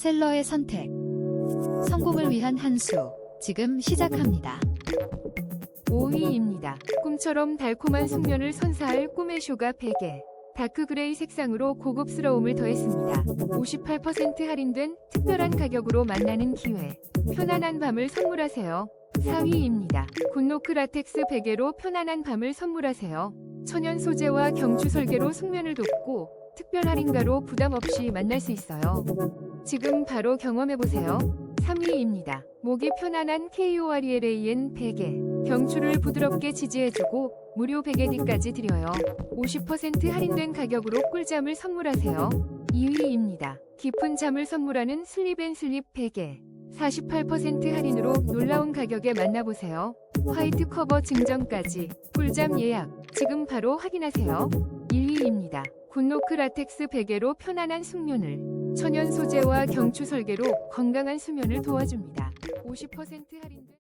셀러의 선택. 성공을 위한 한 수. 지금 시작합니다. 5위입니다. 꿈처럼 달콤한 숙면을 선사할 꿈의 쇼가 베개. 다크그레이 색상으로 고급스러움을 더했습니다. 58% 할인된 특별한 가격으로 만나는 기회. 편안한 밤을 선물하세요. 4위입니다. 굿노크 라텍스 베개로 편안한 밤을 선물하세요. 천연 소재와 경추 설계로 숙면을 돕고 특별 할인가로 부담 없이 만날 수 있어요. 지금 바로 경험해보세요. 3위입니다. 목이 편안한 KORELAN 베개. 경추를 부드럽게 지지해주고 무료 베개디까지 드려요. 50% 할인된 가격으로 꿀잠을 선물하세요. 2위입니다. 깊은 잠을 선물하는 슬립앤슬립 베개. 48% 할인으로 놀라운 가격에 만나보세요. 화이트 커버 증정까지 꿀잠 예약 지금 바로 확인하세요. 1위입니다. 굿노크 라텍스 베개로 편안한 숙면을 천연 소재와 경추 설계로 건강한 수면을 도와줍니다. 50% 할인된